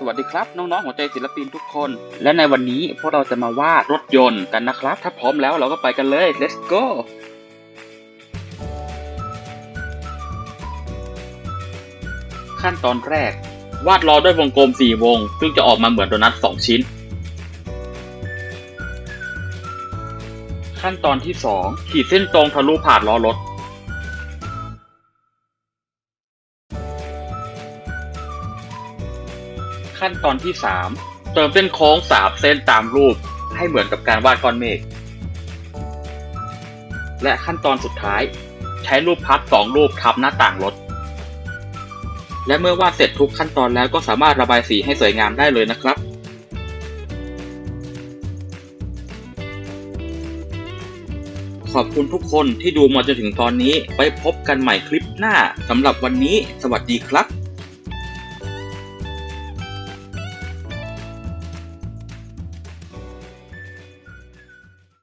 สวัสดีครับ น้องๆหัวใจศิลปินทุกคน และในวันนี้พวกเราจะมาวาดรถยนต์กันนะครับ ถ้าพร้อมแล้วเราก็ไปกันเลย let's go ขั้นตอนแรก วาดล้อด้วยวงกลม 4 วง ซึ่งจะออกมาเหมือนโดนัท 2 ชิ้น ขั้นตอนที่ 2 ขีดเส้นตรงทะลุผ่านล้อรถ ขั้นตอนที่ 3 เติมเส้นโค้งสามเส้นตามรูปให้เหมือนกับการวาดก้อนเมฆ และขั้นตอนสุดท้าย ใช้รูปพัดสองรูปทับหน้าต่างรถ และเมื่อวาดเสร็จทุกขั้นตอนแล้วก็สามารถระบายสีให้สวยงามได้เลยนะครับขอบคุณทุกคนที่ดูมาจนถึงตอนนี้ ไว้พบกันใหม่คลิปหน้าสำหรับวันนี้ สวัสดีครับ